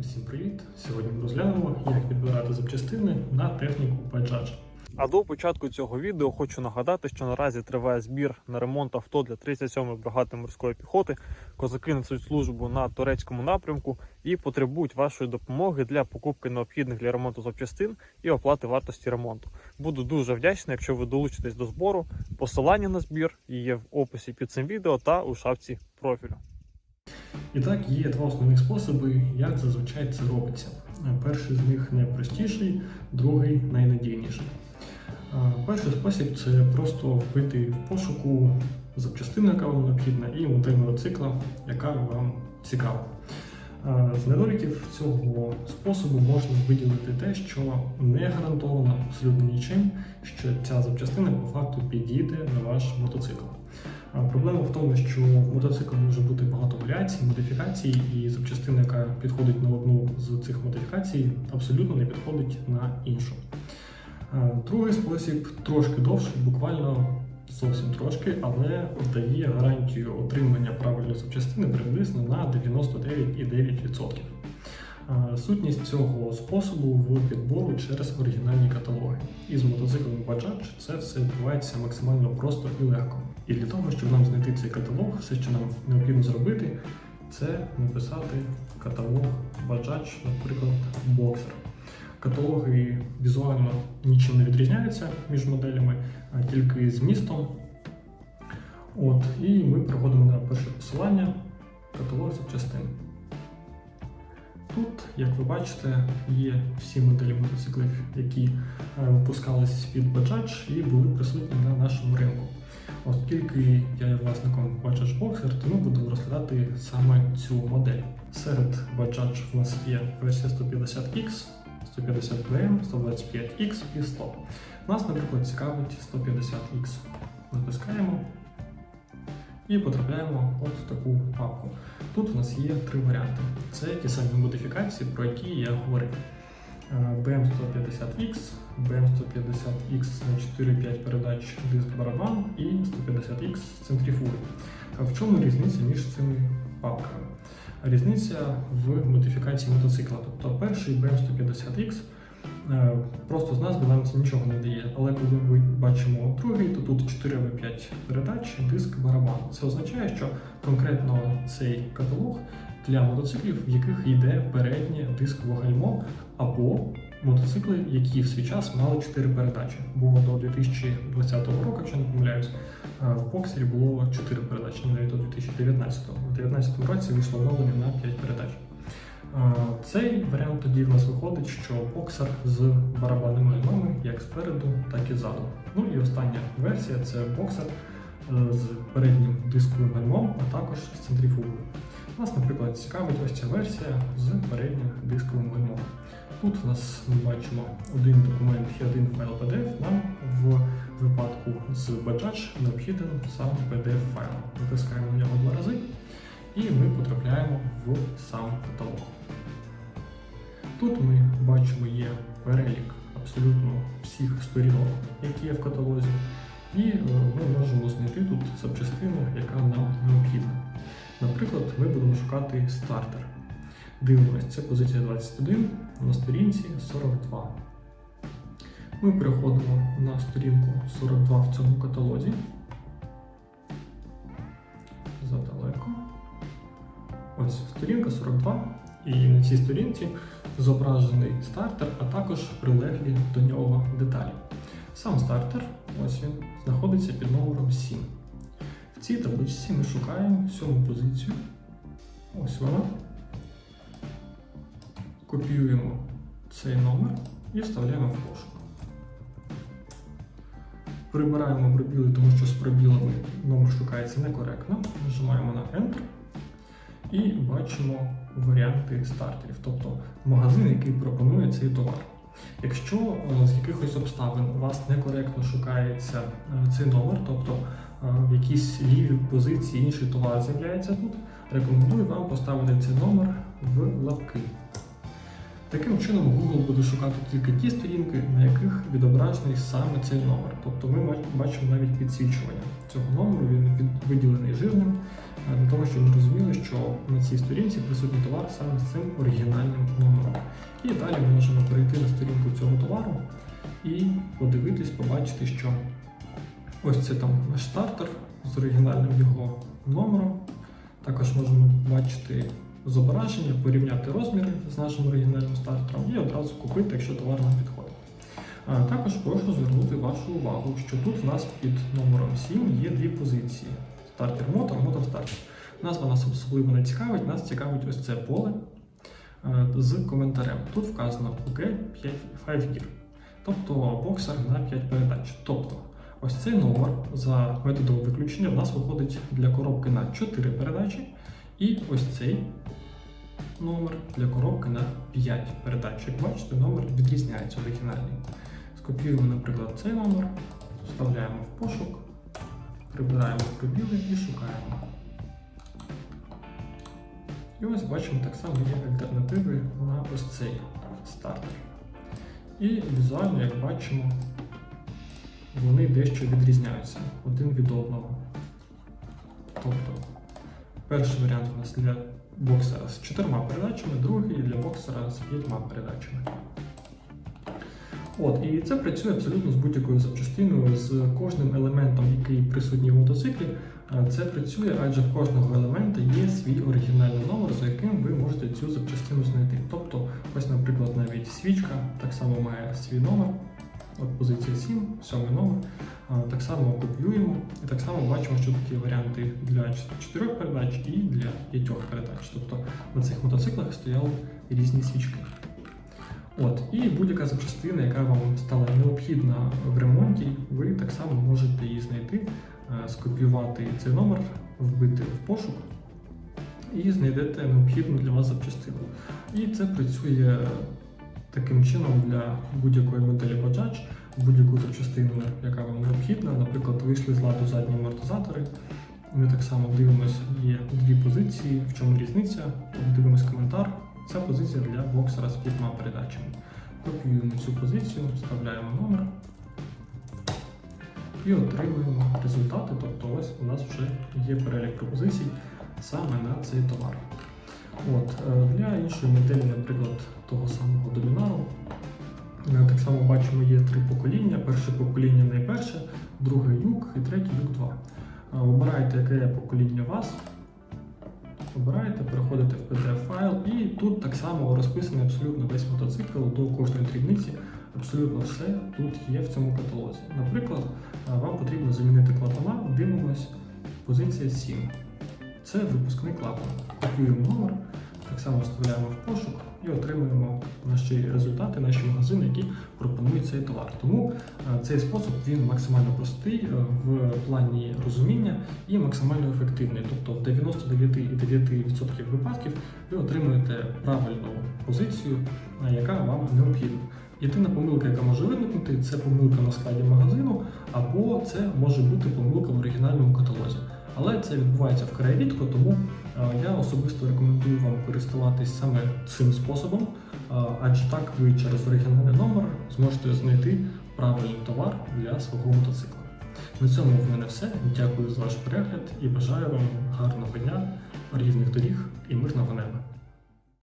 Всім привіт! Сьогодні ми розглянемо, як підбирати запчастини на техніку Bajaj. А до початку цього відео хочу нагадати, що наразі триває збір на ремонт авто для 37-ї бригади морської піхоти. Козаки несуть службу на турецькому напрямку і потребують вашої допомоги для покупки необхідних для ремонту запчастин і оплати вартості ремонту. Буду дуже вдячний, якщо ви долучитесь до збору. Посилання на збір є в описі під цим відео та у шапці профілю. І так, є два основних способи, як зазвичай це робиться. Перший з них найпростіший, другий найнадійніший. Перший спосіб це просто вбити в пошуку запчастину, яка вам необхідна, і модель мотоцикла, яка вам цікава. З недоліків цього способу можна виділити те, що не гарантовано абсолютно нічим, що ця запчастина по факту підійде на ваш мотоцикл. Проблема в тому, що в мотоцикл може бути багато варіацій, модифікацій, і запчастина, яка підходить на одну з цих модифікацій, абсолютно не підходить на іншу. Е, Другий спосіб трошки довший, буквально зовсім трошки, але дає гарантію отримання правильної запчастини приблизно на 99,9%. Е, Сутність цього способу в підбору через оригінальні каталоги. І з мотоциклами Bajaj це все відбувається максимально просто і легко. І для того, щоб нам знайти цей каталог, все, що нам необхідно зробити, це написати каталог Bajaj, наприклад, Boxer. Каталоги візуально нічим не відрізняються між моделями, а тільки змістом. От, і ми переходимо на перше посилання каталог запчастин. Тут, як ви бачите, є всі моделі мотоциклів, які е, випускались від Bajaj і були присутні на нашому ринку. Оскільки я є власником Bajaj Boxer, то будемо розглядати саме цю модель. Серед Bajaj в нас є версія 150X, 150BM, 125X і 100. Нас, наприклад, цікавить 150X. Натискаємо і потрапляємо от таку папку. Тут у нас є три варіанти. Це ті самі модифікації, про які я говорив. Е, BM150X, BM150X на 4-5 передач диск барабан і 150X з центрифуги. В чому різниця між цими папками? Різниця в модифікації мотоцикла. Тобто перший BM150X е, просто з назви нам це нічого не дає. Але коли ми бачимо другий, то тут 4 або 5 передач, диск барабан. Це означає, що конкретно цей каталог для мотоциклів, в яких йде переднє дискове гальмо, або мотоцикли, які в свій час мали 4 передачі. Бо до 2020 року, якщо не помиляюсь, е, в боксері було 4 передачі, навіть до 2019. У 2019 році вийшло оновлення на 5 передач. Е, Цей варіант тоді в нас виходить, що боксер з барабанними гальмами як спереду, так і ззаду. Ну і остання версія це боксер е, з переднім дисковим гальмом, а також з центрифугою. Нас, наприклад, цікавить ось ця версія з переднім дисковим гальмом. Тут у нас ми бачимо один документ і один файл PDF. Нам в випадку з Bajaj необхіден сам PDF файл. Натискаємо на нього два рази, і ми потрапляємо в сам каталог. Тут ми бачимо є перелік абсолютно всіх сторінок, які є в каталозі, і е, ми можемо знайти тут запчастину, яка нам необхідна. Наприклад, ми будемо шукати стартер. Дивимося, це позиція 21 на сторінці 42. Ми переходимо на сторінку 42 в цьому каталозі. Задалеко. Ось сторінка 42. І на цій сторінці зображений стартер, а також прилеглі до нього деталі. Сам стартер, ось він, знаходиться під номером 7. Цій табличці ми шукаємо сьому позицію. Ось вона. Копіюємо цей номер і вставляємо в пошук. Прибираємо пробіли, тому що з пробілами номер шукається некоректно. Нажимаємо на Enter і бачимо варіанти стартерів, тобто магазин, який пропонує цей товар. Якщо е, з якихось обставин у вас некоректно шукається е, цей номер, тобто в якійсь лівій позиції інший товар з'являється тут, рекомендую вам поставити цей номер в лапки. Таким чином, Google буде шукати тільки ті сторінки, на яких відображений саме цей номер. Тобто ми бачимо навіть підсвічування цього номеру, він виділений жирним, для того, щоб ми розуміли, що на цій сторінці присутній товар саме з цим оригінальним номером. І далі ми можемо перейти на сторінку цього товару і подивитись, побачити, що ось це там наш стартер з оригінальним його номером. Також можемо бачити зображення, порівняти розміри з нашим оригінальним стартером і одразу купити, якщо товар нам підходить. А Також прошу звернути вашу увагу, що тут в нас під номером 7 є дві позиції: стартер мотор, мотор стартер. Назва нас особливо не цікавить, нас цікавить ось це поле з коментарем. Тут вказано OK 5 Gear, тобто боксер на 5 передач. Тобто, ось цей номер за методом виключення в нас виходить для коробки на 4 передачі, і ось цей номер для коробки на 5 передач. Як бачите, номер відрізняється оригінальний. Скопіюємо, наприклад, цей номер, вставляємо в пошук, прибираємо пробіли і шукаємо. І ось бачимо, так само є альтернативи на ось цей стартер. І візуально, як бачимо, вони дещо відрізняються один від одного. Тобто, перший варіант у нас для боксера з чотирма передачами, другий для боксера з п'ятьма передачами. От, і це працює абсолютно з будь-якою запчастиною, з кожним елементом, який присутній в мотоциклі. Е, Це працює, адже в кожного елемента є свій оригінальний номер, за яким ви можете цю запчастину знайти. Тобто, ось, наприклад, навіть свічка так само має свій номер. От позиція 7, сьомий номер. Так само копіюємо і так само бачимо, що є варіанти для 4 передач і для 5 передач. Тобто на цих мотоциклах стояли різні свічки. От, і будь-яка запчастина, яка вам стала необхідна в ремонті, ви так само можете її знайти, е, скопіювати цей номер, вбити в пошук і знайдете необхідну для вас запчастину. І це працює таким чином для будь-якої моделі Bajaj, будь-яку запчастину, яка вам необхідна. Наприклад, вийшли з ладу задні амортизатори. Ми так само дивимося, є дві позиції, в чому різниця. Дивимось коментар. Це позиція для боксера з п'ятьма передачами. Копіюємо цю позицію, вставляємо номер і отримуємо результати. Тобто ось у нас вже є перелік пропозицій саме на цей товар. От, е, для іншої моделі, наприклад, того самого домінару, так само бачимо, є три покоління. Перше покоління найперше, друге юг і третє юг 2. Е, Обирайте, яке покоління вас. Обираєте, переходите в PDF-файл, і тут так само розписаний абсолютно весь мотоцикл до кожної дрібниці. Абсолютно все тут є в цьому каталозі. Наприклад, е, вам потрібно замінити клапана, дивимось, позиція 7. Це випускний клапан. Копіюємо номер, так само вставляємо в пошук і отримуємо наші результати, наші магазини, які пропонують цей товар. Тому е, цей спосіб він максимально простий е, в плані розуміння і максимально ефективний. Тобто в 99,9% випадків ви отримуєте правильну позицію, е, яка вам необхідна. Єдина помилка, яка може виникнути, це помилка на складі магазину, або це може бути помилка в оригінальному каталозі. Але це відбувається вкрай рідко, тому я особисто рекомендую вам користуватись саме цим способом, адже так ви через оригінальний номер зможете знайти правильний товар для свого мотоцикла. На цьому в мене все. Дякую за ваш перегляд і бажаю вам гарного дня, рівних доріг і мирного неба.